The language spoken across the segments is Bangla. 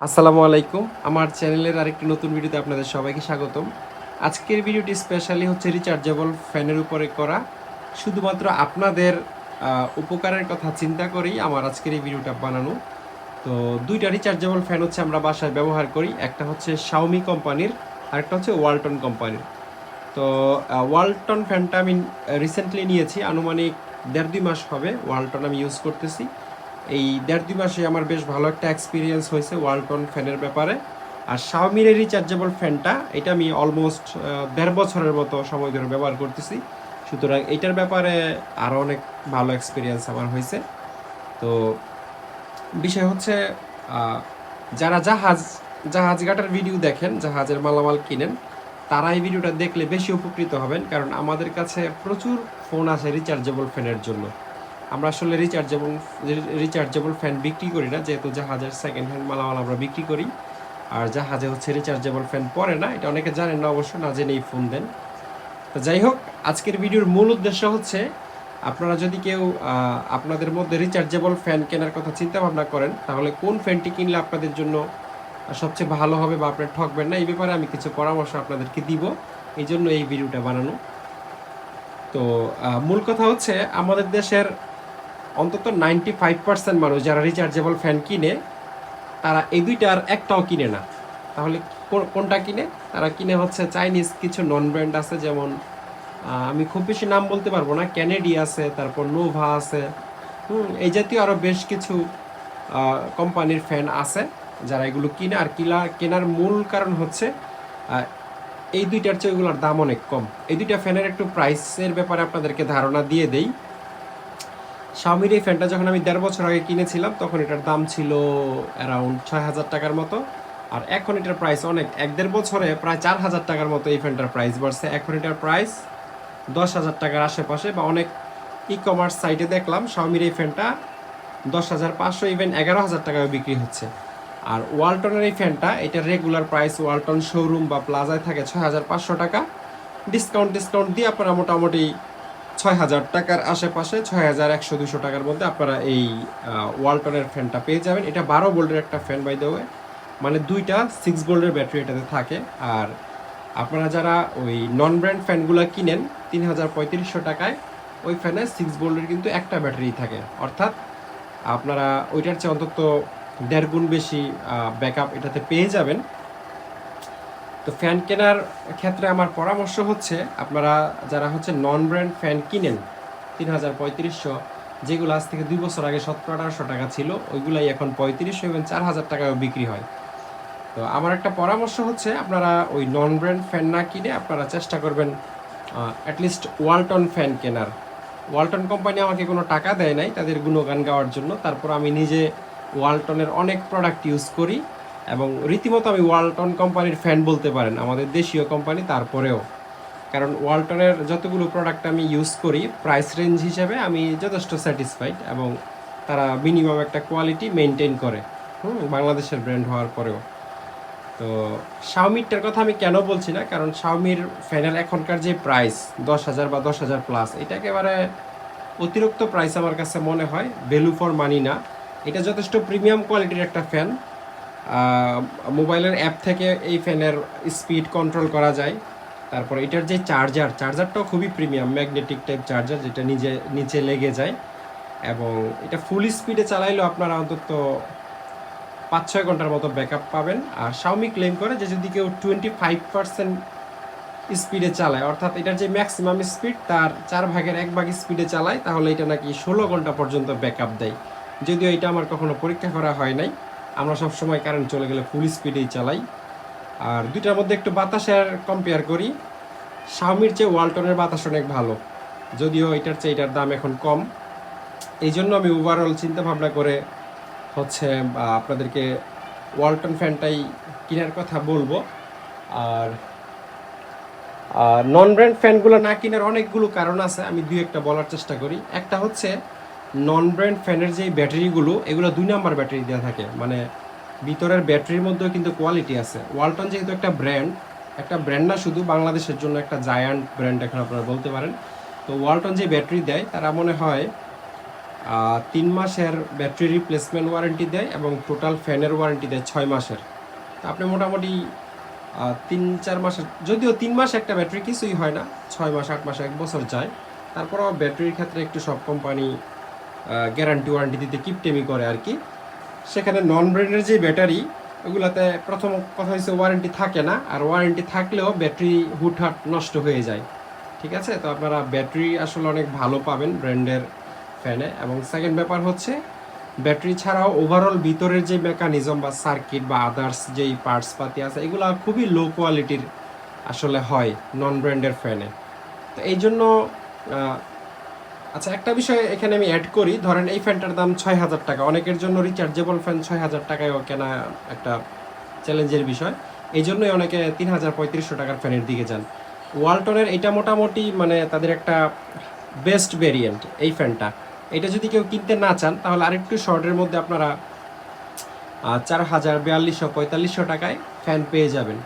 আসসালামু আলাইকুম। আমার চ্যানেলের আরেকটি নতুন ভিডিওতে আপনাদের সবাইকে স্বাগতম। আজকের ভিডিওটি স্পেশালি হচ্ছে রিচার্জেবল ফ্যানের উপরে করা। শুধুমাত্র আপনাদের উপকারের কথা চিন্তা করেই আমার আজকের এই ভিডিওটা বানানো। তো দুইটা রিচার্জেবল ফ্যান হচ্ছে আমরা বাসায় ব্যবহার করি। একটা হচ্ছে শাওমি কোম্পানির, আরেকটা হচ্ছে ওয়ালটন কোম্পানির। তো ওয়ালটন ফ্যানটা আমি রিসেন্টলি নিয়েছি। আনুমানিক দেড় দুই মাস হবে ওয়ালটন আমি ইউজ করতেছি। এই দেড় দুই মাসে আমার বেশ ভালো একটা এক্সপিরিয়েন্স হয়েছে ওয়ালটন ফ্যানের ব্যাপারে। আর শাওমির রিচার্জেবল ফ্যানটা এটা আমি অলমোস্ট দেড় বছরের মতো সময় ধরে ব্যবহার করতেছি। সুতরাং এটার ব্যাপারে আরও অনেক ভালো এক্সপিরিয়েন্স আমার হয়েছে। তো বিষয় হচ্ছে যারা জাহাজ জাহাজ ঘাটার ভিডিও দেখেন, জাহাজের মালামাল কিনেন, তারা এই ভিডিওটা দেখলে বেশি উপকৃত হবেন। কারণ আমাদের কাছে প্রচুর ফোন আছে রিচার্জেবল ফ্যানের জন্য। আমরা আসলে রিচার্জেবল রিচার্জেবল ফ্যান বিক্রি করি না, যেহেতু জাহাজের সেকেন্ড হ্যান্ড মালামাল আমরা বিক্রি করি। আর জাহাজে হচ্ছে রিচার্জেবল ফ্যান পরে না, এটা অনেকে জানেন না অবশ্য, না জেনেই ফোন দেন। তো যাই হোক, আজকের ভিডিওর মূল উদ্দেশ্য হচ্ছে, আপনারা যদি কেউ আপনাদের মধ্যে রিচার্জেবল ফ্যান কেনার কথা চিন্তা ভাবনা করেন, তাহলে কোন ফ্যানটি কিনলে আপনাদের জন্য সবচেয়ে ভালো হবে বা আপনার ঠকবেন না, এই ব্যাপারে আমি কিছু পরামর্শ আপনাদেরকে দিব। এই জন্য এই ভিডিওটা বানানো। তো মূল কথা হচ্ছে, আমাদের দেশের অন্তত নাইনটি ফাইভ পার্সেন্ট মানুষ যারা রিচার্জেবল ফ্যান কিনে, তারা এই দুইটার একটাও কিনে না। তাহলে কোনটা কিনে? তারা কিনে হচ্ছে চাইনিজ কিছু নন ব্র্যান্ড আছে, যেমন আমি খুব বেশি নাম বলতে পারব না ক্যানেডি আছে, তারপর নোভা আছে। হুম, এই জাতীয় আরও বেশ কিছু কোম্পানির ফ্যান আছে, যারা এগুলো কিনে। আর কিলা কেনার মূল কারণ হচ্ছে এই দুইটার চেয়ে এগুলোর দাম অনেক কম। এই দুইটা ফ্যানের একটু প্রাইসের ব্যাপারে আপনাদেরকে ধারণা দিয়ে দেই। শাওমির এই ফ্যানটা যখন আমি দেড় বছর আগে কিনেছিলাম, তখন এটার দাম ছিল অ্যারাউন্ড ছয় হাজার টাকার মতো। আর এখন এটার প্রাইস অনেক। এক দেড় বছরে প্রায় চার হাজার টাকার মতো এই ফ্যানটার প্রাইস বাড়ছে। এখন এটার প্রাইস দশ হাজার টাকার আশেপাশে বা অনেক ই কমার্স সাইটে দেখলাম শাওমির এই ফ্যানটা দশ হাজার পাঁচশো ইভেন এগারো হাজার টাকায় বিক্রি হচ্ছে। আর ওয়ালটনের এই ফ্যানটা, এটা রেগুলার প্রাইস ওয়ালটন শোরুম বা প্লাজায় থাকে ছয় হাজার পাঁচশো টাকা। ডিসকাউন্ট ডিসকাউন্ট দিয়ে আপনারা মোটামুটি ছয় হাজার টাকার আশেপাশে ছয় হাজার একশো দুশো টাকার মধ্যে আপনারা এই ওয়ালটনের ফ্যানটা পেয়ে যাবেন। এটা বারো ভোল্টের একটা ফ্যান বাই দেওয়া মানে দুইটা সিক্স ভোল্টের ব্যাটারি এটাতে থাকে। আর আপনারা যারা ওই নন ব্র্যান্ড ফ্যানগুলো কিনেন তিন হাজার পঁয়ত্রিশশো টাকায়, ওই ফ্যানে সিক্স ভোল্টের কিন্তু একটা ব্যাটারি থাকে। অর্থাৎ আপনারা ওইটার চেয়ে অন্তত দেড় গুণ বেশি ব্যাকআপ এটাতে পেয়ে যাবেন। তো ফ্যান কেনার ক্ষেত্রে আমার পরামর্শ হচ্ছে, আপনারা যারা হচ্ছে নন ব্র্যান্ড ফ্যান কিনেন, তিন হাজার পঁয়ত্রিশশো, যেগুলো আজ থেকে দুই বছর আগে সতেরো আঠারোশো টাকা ছিল, ওইগুলাই এখন পঁয়ত্রিশশো এবং চার হাজার টাকায় বিক্রি হয়। তো আমার একটা পরামর্শ হচ্ছে, আপনারা ওই নন ব্র্যান্ড ফ্যান না কিনে আপনারা চেষ্টা করবেন অ্যাটলিস্ট ওয়ালটন ফ্যান কেনার। ওয়ালটন কোম্পানি আমাকে কোনো টাকা দেয় নাই, তাদের গুণগান গাওয়ার জন্য। তারপর আমি নিজে ওয়ালটনের অনেক প্রোডাক্ট ইউজ করি। এবং রীতিমতো আমি ওয়ালটন কোম্পানির ফ্যান বলতে পারেন, আমাদের দেশীয় কোম্পানি, তারপরেও। কারণ ওয়ালটনের যতগুলো প্রোডাক্ট আমি ইউজ করি প্রাইস রেঞ্জ হিসেবে আমি যথেষ্ট স্যাটিসফাইড এবং তারা মিনিমাম একটা কোয়ালিটি মেনটেন করে। হুম, বাংলাদেশের ব্র্যান্ড হওয়ার পরেও। তো শাওমিরটার কথা আমি কেন বলছি না? কারণ শাওমির ফ্যানের এখনকার যে প্রাইস দশ হাজার বা দশ হাজার প্লাস এটা একেবারে অতিরিক্ত প্রাইস আমার কাছে মনে হয়। ভ্যালু ফর মানি না। এটা যথেষ্ট প্রিমিয়াম কোয়ালিটির একটা ফ্যান মোবাইলের অ্যাপ থেকে এই ফ্যানের স্পিড কন্ট্রোল করা যায়। তারপর এটার যে চার্জার চার্জারটাও খুবই প্রিমিয়াম ম্যাগনেটিক টাইপ চার্জার যেটা নিজে, নিচে লেগে যায়। এবং এটা ফুল স্পিডে চালাইলেও আপনারা অন্তত পাঁচ ছয় ঘণ্টার মতো ব্যাকআপ পাবেন। আর শাওমি ক্লেম করে যে যদি কেউ টোয়েন্টি ফাইভ পার্সেন্ট স্পিডে চালায়, অর্থাৎ এটার যে ম্যাক্সিমাম স্পিড তার চার ভাগের এক ভাগ স্পিডে চালায়, তাহলে এটা নাকি ষোলো ঘণ্টা পর্যন্ত ব্যাকআপ দেয়। যদিও এটা আমার কখনো পরীক্ষা করা হয় নাই। আমরা সব সময় কারেন্ট চলে গেলে ফুল স্পিডেই চালাই। আর দুইটার মধ্যে একটু বাতাসের কম্পেয়ার করি শাওমির চেয়ে ওয়ালটনের বাতাস অনেক ভালো। যদিও এটার চেয়ে এটার দাম এখন কম। এই জন্য আমি ওভারঅল চিন্তা ভাবনা করে হচ্ছে আপনাদেরকে ওয়ালটন ফ্যানটাই কেনার কথা বলব। আর নন ব্র্যান্ড ফ্যানগুলো না কেনার অনেকগুলো কারণ আছে, আমি দুই একটা বলার চেষ্টা করি। একটা হচ্ছে নন ব্র্যান্ড ফ্যানের যে ব্যাটারিগুলো, এগুলো দুই নাম্বার ব্যাটারি দেওয়া থাকে। মানে ভিতরের ব্যাটারির মধ্যেও কিন্তু কোয়ালিটি আছে। ওয়ালটন যেহেতু একটা ব্র্যান্ড একটা ব্র্যান্ড না শুধু, বাংলাদেশের জন্য একটা জায়ান্ট ব্র্যান্ড এখন আপনারা বলতে পারেন। তো ওয়ালটন যে ব্যাটারি দেয়, তারা মনে হয় তিন মাসের ব্যাটারি রিপ্লেসমেন্ট ওয়ারেন্টি দেয় এবং টোটাল ফ্যানের ওয়ারেন্টি দেয় ছয় মাসের। আপনি মোটামুটি তিন, চার মাসের, যদিও তিন মাস একটা ব্যাটারি কিছুই হয় না, ছয় মাস, আট মাস, এক বছর যায়। তারপরেও ব্যাটারির ক্ষেত্রে একটু সব কোম্পানি গ্যারান্টি ওয়ারেন্টি দিতে কিপটেমি করে আর কি। সেখানে নন ব্র্যান্ডের যে ব্যাটারি ওগুলাতে প্রথম কথা হচ্ছে ওয়ারেন্টি থাকে না, আর ওয়ারেন্টি থাকলেও ব্যাটারি হুটহাট নষ্ট হয়ে যায়। ঠিক আছে? তো আপনারা ব্যাটারি আসলে অনেক ভালো পাবেন ব্র্যান্ডের ফ্যানে এবং সেকেন্ড ব্যাপার হচ্ছে ব্যাটারি ছাড়াও ওভারঅল ভিতরের যে মেকানিজম বা সার্কিট বা আদার্স যেই পার্টস পাতি আছে, এগুলো খুবই লো কোয়ালিটির আসলে হয় নন ব্র্যান্ডের ফ্যানে তো এই জন্য আচ্ছা একটা বিষয় এখানে আমি অ্যাড করি। ধরেন এই ফ্যানটার দাম ছয় হাজার টাকা। অনেকের জন্য রিচার্জেবল ফ্যান ছয় হাজার টাকায়ও কেনা একটা চ্যালেঞ্জের বিষয়। এই জন্যই অনেকে তিন হাজার পঁয়ত্রিশশো টাকার ফ্যানের দিকে যান। ওয়ালটনের এটা মোটামুটি মানে তাদের একটা বেস্ট ভেরিয়েন্ট এই ফ্যানটা এটা যদি কেউ কিনতে না চান, তাহলে আরেকটু শর্টের মধ্যে আপনারা চার হাজার বিয়াল্লিশশো পঁয়তাল্লিশশো টাকায় ফ্যান পেয়ে যাবেন।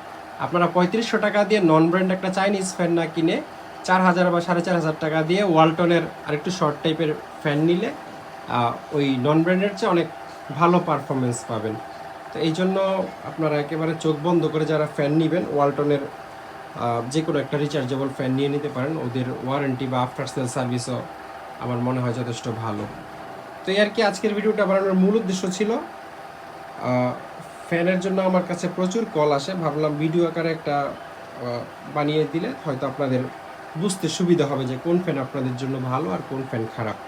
আপনারা পঁয়ত্রিশশো টাকা দিয়ে নন ব্র্যান্ড একটা চাইনিজ ফ্যান না কিনে চার হাজার বা সাড়ে চার হাজার টাকা দিয়ে ওয়ালটনের আরেকটু শর্ট টাইপের ফ্যান নিলে ওই নন ব্র্যান্ডের চেয়ে অনেক ভালো পারফরমেন্স পাবেন। তো এই জন্য আপনারা একেবারে চোখ বন্ধ করে যারা ফ্যান নেবেন, ওয়ালটনের যে কোনো একটা রিচার্জেবল ফ্যান নিয়ে নিতে পারেন। ওদের ওয়ারেন্টি বা আফটার সেল সার্ভিসও আমার মনে হয় যথেষ্ট ভালো। তো এই আর কি আজকের ভিডিওটা বানানোর মূল উদ্দেশ্য ছিল ফ্যানের জন্য আমার কাছে প্রচুর কল আসে। ভাবলাম ভিডিও আকারে একটা বানিয়ে দিলে হয়তো আপনাদের বুঝতে সুবিধা হবে যে কোন ফ্যান আপনাদের জন্য ভালো আর কোন ফ্যান খারাপ।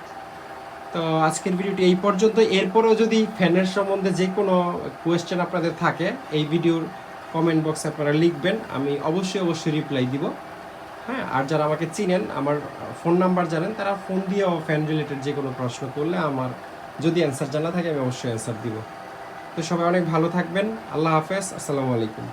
তো আজকের ভিডিওটি এই পর্যন্ত এরপরেও যদি ফ্যানের সম্বন্ধে যে কোনো কোয়েশ্চেন আপনাদের থাকে, এই ভিডিওর কমেন্ট বক্সে আপনারা লিখবেন, আমি অবশ্যই অবশ্যই রিপ্লাই দিব। হ্যাঁ আর যারা আমাকে চিনেন, আমার ফোন নাম্বার জানেন, তারা ফোন দিয়েও ফ্যান রিলেটেড যে কোনো প্রশ্ন করলে আমার যদি অ্যান্সার জানা থাকে, আমি অবশ্যই অ্যান্সার দিব। তো সবাই অনেক ভালো থাকবেন। আল্লাহ হাফেজ, আসসালামু আলাইকুম।